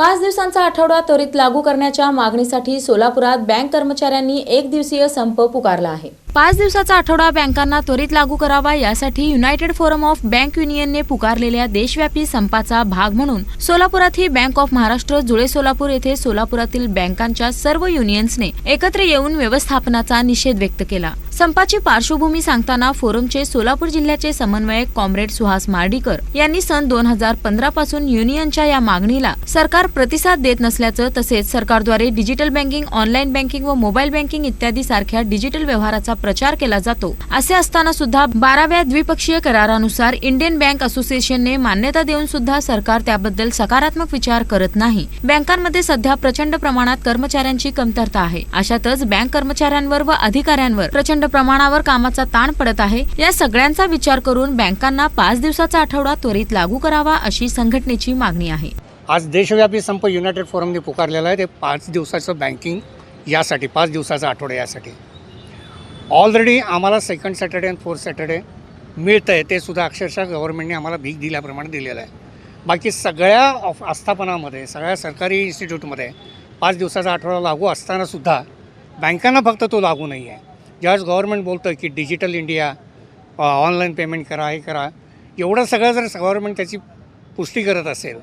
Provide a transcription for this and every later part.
पाच दिवसांचा आठवडा त्वरित लागू करण्याच्या मागणीसाठी सोलापुरात बँक कर्मचाऱ्यांनी एक दिवसीय संप पुकारला आहे. पाच दिवसाचा आठवडा बँकांना त्वरित लागू करावा यासाठी युनायटेड फोरम ऑफ बँक युनियनने पुकारलेल्या देशव्यापी संपाचा भाग म्हणून सोलापुरातही बँक ऑफ महाराष्ट्र जुळे सोलापूर येथे सोलापुरातील बँकांच्या सर्व युनियन्सने एकत्र येऊन व्यवस्थापनाचा निषेध व्यक्त केला. संपाची पार्श्वभूमी सांगताना फोरमचे सोलापूर जिल्ह्याचे समन्वयक कॉम्रेड सुहास मार्डीकर यांनी सन दोन हजार पंधरा पासून युनियनच्या या मागणीला सरकार प्रतिसाद देत नसल्याचं तसेच सरकारद्वारे डिजिटल बँकिंग ऑनलाईन बँकिंग व मोबाईल बँकिंग इत्यादी सारख्या डिजिटल व्यवहाराचा प्रचार केला जातो. असे असताना सुद्धा बाराव्या द्विपक्षीय करारानुसार इंडियन बँक असोसिएशनने मान्यता देऊन सुद्धा सरकार त्याबद्दल सकारात्मक विचार करत नाही. बँकांमध्ये सध्या प्रचंड प्रमाणात कर्मचाऱ्यांची कमतरता आहे. अशातच बँक कर्मचाऱ्यांवर व अधिकाऱ्यांवर प्रचंड प्रमाणावर कामाचा ताण पडत आहे. या सगळ्यांचा विचार करून बँकांना पाच दिवसाचा आठवडा त्वरित लागू करावा अशी संघटनेची मागणी आहे. आज देशव्यापी संप युनायटेड फोरमने पुकारलेला आहे. ते पाच दिवसाचं बँकिंग यासाठी पाच दिवसाचा आठवडा यासाठी. ऑलरेडी आम्हाला सेकंड सॅटर्डे आणि फोर्थ सॅटर्डे मिळतं आहे ते सुद्धा अक्षरशः गव्हर्नमेंटने आम्हाला भीक दिल्याप्रमाणे दिलेलं आहे. बाकी सगळ्या ऑफ आस्थापनामध्ये सगळ्या सरकारी इन्स्टिट्यूटमध्ये पाच दिवसाचा आठवडा लागू असतानासुद्धा बँकांना फक्त तो लागू नाही आहे ज्यावेळेस गव्हर्नमेंट बोलतं की डिजिटल इंडिया ऑनलाईन पेमेंट करा हे करा एवढं सगळं जर गव्हर्नमेंट त्याची पुष्टी करत असेल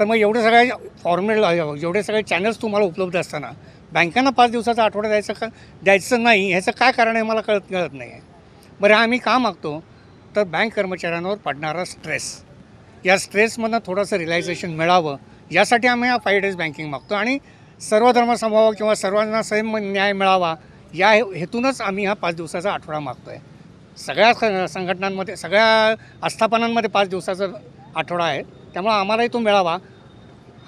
तर मग एवढे सगळे फॉर्मेट जेवढे सगळे चॅनल्स तुम्हाला उपलब्ध असताना बँकांना पाच दिवसाचा आठवडा द्यायचं का द्यायचं नाही ह्याचं काय कारण आहे मला कळत कळत नाही आहे बरं आम्ही का मागतो? तर बँक कर्मचाऱ्यांवर पडणारा स्ट्रेस या स्ट्रेसमधनं थोडंसं रिलॅक्सेशन मिळावं यासाठी आम्ही हा फाईव्ह डेज बँकिंग मागतो. आणि सर्व धर्म किंवा सर्वांना संयम न्याय मिळावा या हे- हेतूनच आम्ही हा पाच दिवसाचा आठवडा मागतो आहे सगळ्या संघटनांमध्ये सगळ्या आस्थापनांमध्ये पाच दिवसाचा आठवडा आहे. त्यामुळे आम्हालाही तो मिळावा.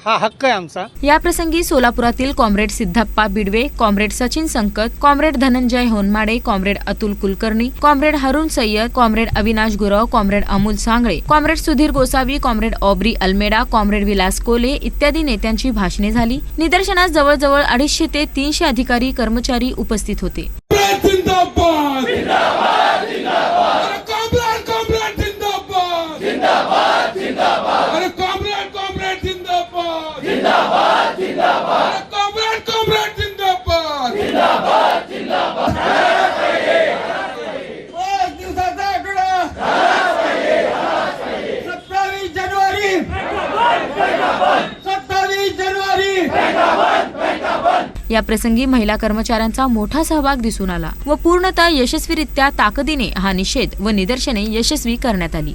हा हक्क आहे आमचा. याप्रसंगी सोलापुरातील comrade Siddhappa Bidwe comrade Sachin Sankat comrade Dhananjay Honmade comrade Atul Kulkarni comrade Harun Sayyad comrade Avinash Gurav comrade Amol Sangle comrade Sudhir Gosavi comrade Aubrey Almeida comrade Vilas Kole इत्यादी नेत्यांची भाषणे झाली. निदर्शनास जवळजवळ अडीचशे ते तीनशे अधिकारी कर्मचारी उपस्थित होते. अरे कॉम्रेड कॉम्रेड जिंदाबाद. पाच दिवसाचा आठवडा सत्तावीस जानेवारी. सत्तावीस जानेवारी. या प्रसंगी महिला कर्मचाऱ्यांचा मोठा सहभाग दिसून आला व पूर्णतः यशस्वीरित्या ताकदीने हा निषेध व निदर्शने यशस्वी करण्यात आली.